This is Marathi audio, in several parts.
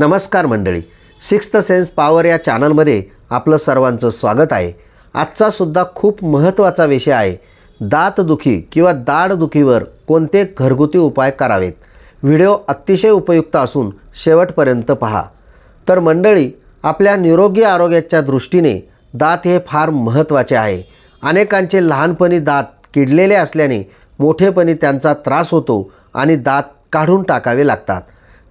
नमस्कार मंडळी. सिक्स्थ सेन्स पॉवर या चॅनलमध्ये आपलं सर्वांचं स्वागत आहे. आजचासुद्धा खूप महत्त्वाचा विषय आहे. दातदुखी किंवा दाढदुखीवर कोणते घरगुती उपाय करावेत? व्हिडिओ अतिशय उपयुक्त असून शेवटपर्यंत पहा. तर मंडळी आपल्या निरोगी आरोग्याच्या दृष्टीने दात हे फार महत्त्वाचे आहे. अनेकांचे लहानपणी दात किडलेले असल्याने मोठेपणी त्यांचा त्रास होतो आणि दात काढून टाकावे लागतात.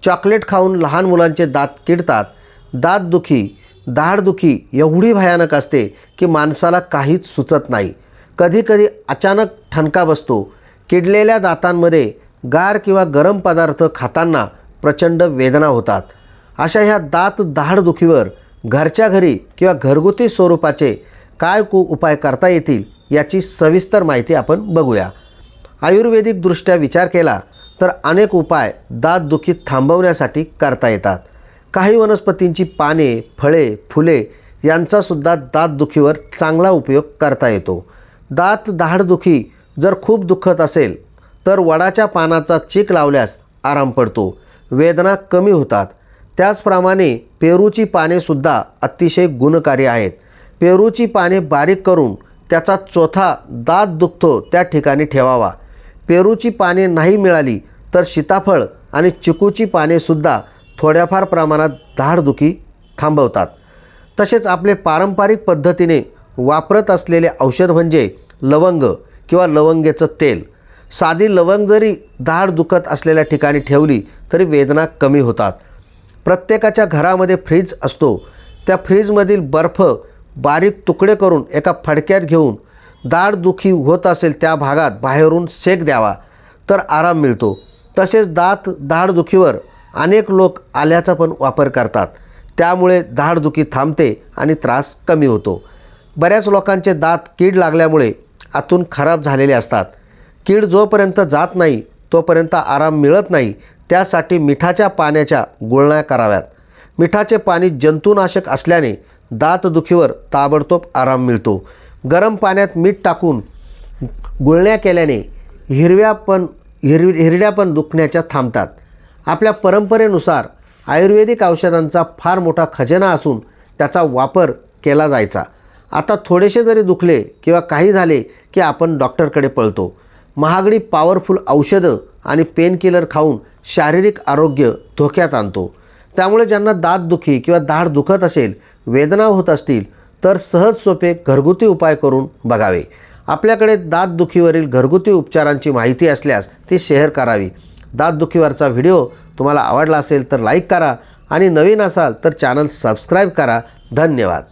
चॉकलेट खाऊन लहान मुलांचे दात किडतात. दातदुखी दाढदुखी एवढी भयानक असते की माणसाला काहीच सुचत नाही. कधीकधी अचानक ठणका बसतो. किडलेल्या दातांमध्ये गार किंवा गरम पदार्थ खाताना प्रचंड वेदना होतात. अशा ह्या दात दाढदुखीवर घरच्या घरी किंवा घरगुती स्वरूपाचे काय कु उपाय करता येतील याची सविस्तर माहिती आपण बघूया. आयुर्वेदिकदृष्ट्या विचार केला तर अनेक उपाय दातदुखी थांबवण्यासाठी करता येतात. काही वनस्पतींची पाने फळे फुले यांचासुद्धा दातदुखीवर चांगला उपयोग करता येतो. दात दाढदुखी जर खूप दुखत असेल तर वडाच्या पानाचा चीक लावल्यास आराम पडतो. वेदना कमी होतात. त्याचप्रमाणे पेरूची पानेसुद्धा अतिशय गुणकारी आहेत. पेरूची पाने बारीक करून त्याचा चोथा दात दुखतो त्या ठिकाणी ठेवावा. पेरूची पाने नाही मिळाली तर सीताफळ आणि चिकूची पानेसुद्धा थोड्याफार प्रमाणात धाडदुखी थांबवतात. तसेच आपले पारंपरिक पद्धतीने वापरत असलेले औषध म्हणजे लवंग किंवा लवंगेचं तेल. साधी लवंग जरी दाढ दुखत असलेल्या ठिकाणी ठेवली तरी वेदना कमी होतात. प्रत्येकाच्या घरामध्ये फ्रीज असतो. त्या फ्रीजमधील बर्फ बारीक तुकडे करून एका फडक्यात घेऊन दाढदुखी होत असेल त्या भागात बाहेरून सेक द्यावा तर आराम मिळतो. तसेच दात दाढदुखीवर अनेक लोक आल्याचा पण वापर करतात. त्यामुळे दाढदुखी थांबते आणि त्रास कमी होतो. बऱ्याच लोकांचे दात कीड लागल्यामुळे आतून खराब झालेले असतात. कीड जोपर्यंत जात नाही तोपर्यंत आराम मिळत नाही. त्यासाठी मिठाच्या पाण्याच्या गुळण्या कराव्यात. मिठाचे पाणी जंतुनाशक असल्याने दातदुखीवर ताबडतोब आराम मिळतो. गरम पाण्यात मीठ टाकून गुळण्या केल्याने हिरव्या पण हिर हिरड्या पण दुखण्याच्या थांबतात. आपल्या परंपरेनुसार आयुर्वेदिक औषधांचा फार मोठा खजिना असून त्याचा वापर केला जायचा. आता थोडेसे जरी दुखले किंवा काही झाले की आपण डॉक्टरकडे पळतो. महागडी पॉवरफुल औषधं आणि पेनकिलर खाऊन शारीरिक आरोग्य धोक्यात आणतो. त्यामुळे ज्यांना दातदुखी किंवा दाढ दुखत असेल वेदना होत असतील तर सहज सोपे घरगुती उपाय करून बघावे. आपल्याकडे दातदुखीवरील घरगुती उपचारांची माहिती असल्यास ती शेअर करावी. दातदुखीवरचा व्हिडिओ तुम्हाला आवडला असेल तर लाईक करा आणि नवीन असाल तर चॅनल सबस्क्राईब करा. धन्यवाद.